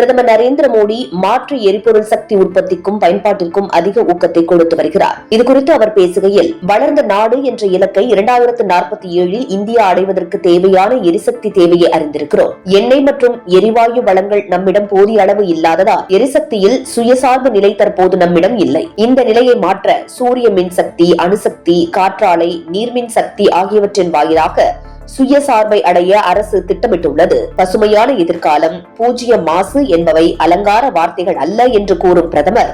பிரதமர் நரேந்திர மோடி மாற்று எரிபொருள் சக்தி உற்பத்திக்கும் பயன்பாட்டிற்கும் அதிக ஊக்கத்தை கொடுத்து வருகிறார். இதுகுறித்து அவர் பேசுகையில் வளர்ந்த நாடு என்ற இலக்கை இரண்டாயிரத்து நாற்பத்தி ஏழில் இந்தியா அடைவதற்கு தேவையான எரிசக்தி தேவையை அறிந்திருக்கிறோம். எண்ணெய் மற்றும் எரிவாயு வளங்கள் நம்மிடம் போதிய அளவு இல்லாததால் எரிசக்தியில் சுயசார்பு நிலை தற்போது நம்மிடம் இல்லை. இந்த நிலையை மாற்ற சூரிய மின்சக்தி அணுசக்தி காற்றாலை நீர்மின் சக்தி ஆகியவற்றின் வாயிலாக சுயசார்பை அடைய அரசு திட்டமிட்டுள்ளது. பசுமையான எதிர்காலம் பூஜ்ய மாசு என்பவை அலங்கார வார்த்தைகள் அல்ல என்று கூறும் பிரதமர்.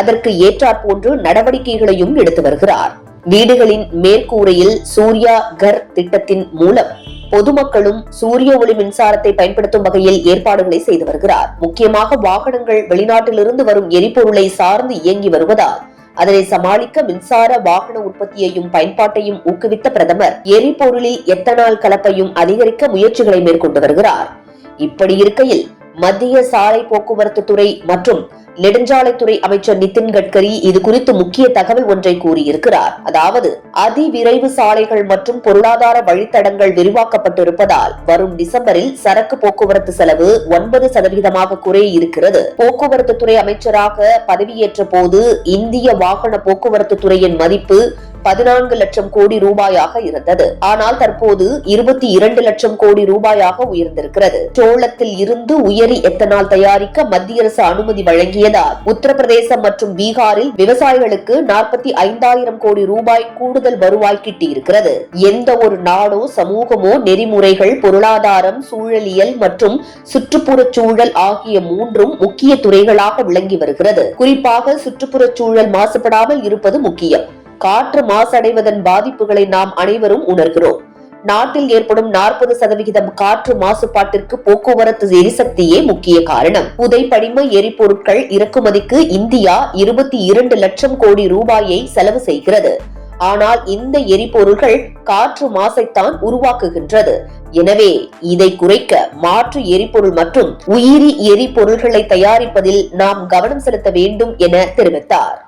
அதற்கு ஏற்றாற்போன்று நடவடிக்கைகளையும் எடுத்து வருகிறார். வீடுகளின் மேற்கூரையில் சூர்யா கர் திட்டத்தின் மூலம் பொதுமக்களும் சூரிய ஒளி மின்சாரத்தை பயன்படுத்தும் வகையில் ஏற்பாடுகளை செய்து வருகிறார். முக்கியமாக வாகனங்கள் வெளிநாட்டிலிருந்து வரும் எரிபொருளை சார்ந்து இயங்கி வருவதால் அதனை சமாளிக்க மின்சார வாகன உற்பத்தியையும் பயன்பாட்டையும் ஊக்குவித்த பிரதமர் எரிபொருளில் எத்தனால் கலப்பையும் அதிகரிக்க முயற்சிகளை மேற்கொண்டு வருகிறார். இப்படி இருக்கையில் மத்திய சாலை போக்குவரத்து துறை மற்றும் நெடுஞ்சாலைத்துறை அமைச்சர் நிதின் கட்கரி இது குறித்து முக்கிய தகவல் ஒன்றை கூறியிருக்கிறார். அதாவது அதிவிரைவு சாலைகள் மற்றும் பொருளாதார வழித்தடங்கள் விரிவாக்கப்பட்டிருப்பதால் வரும் டிசம்பரில் சரக்கு போக்குவரத்து செலவு ஒன்பது சதவீதமாக குறைய இருக்கிறது போக்குவரத்து துறை அமைச்சராக பதவியேற்ற போது இந்திய வாகன போக்குவரத்து துறையின் மதிப்பு பதினான்கு லட்சம் கோடி ரூபாயாக இருந்தது. ஆனால் தற்போது இருபத்தி இரண்டு லட்சம் கோடி ரூபாயாக உயர்ந்திருக்கிறது. சோளத்தில் இருந்து உயரி எத்தனால் தயாரிக்க மத்திய அரசு அனுமதி வழங்கியதால் உத்தரப்பிரதேசம் மற்றும் பீகாரில் விவசாயிகளுக்கு நாற்பத்தி ஐந்தாயிரம் கோடி ரூபாய் கூடுதல் வருவாய் கிட்டியிருக்கிறது. எந்த ஒரு நாடோ சமூகமோ நெறிமுறைகள் பொருளாதாரம் சூழலியல் மற்றும் சுற்றுப்புறச் சூழல் ஆகிய மூன்றும் முக்கிய துறைகளாக விளங்கி வருகிறது. குறிப்பாக சுற்றுப்புறச் சூழல் மாசுபடாமல் இருப்பது முக்கியம். காற்று மாசடைவதன் பாதிப்புகளை நாம் அனைவரும் உணர்கிறோம். நாட்டில் ஏற்படும் நாற்பது சதவிகிதம் காற்று மாசுபாட்டிற்கு போக்குவரத்து எரிசக்தியே முக்கிய காரணம். புதைப்படிம எரிபொருட்கள் இறக்குமதிக்கு இந்தியா இருபத்தி இரண்டு லட்சம் கோடி ரூபாயை செலவு செய்கிறது. ஆனால் இந்த எரிபொருள்கள் காற்று மாசைத்தான் உருவாக்குகின்றது. எனவே இதை குறைக்க மாற்று எரிபொருள் மற்றும் உயிரி எரிபொருள்களை தயாரிப்பதில் நாம் கவனம் செலுத்த வேண்டும் என தெரிவித்தார்.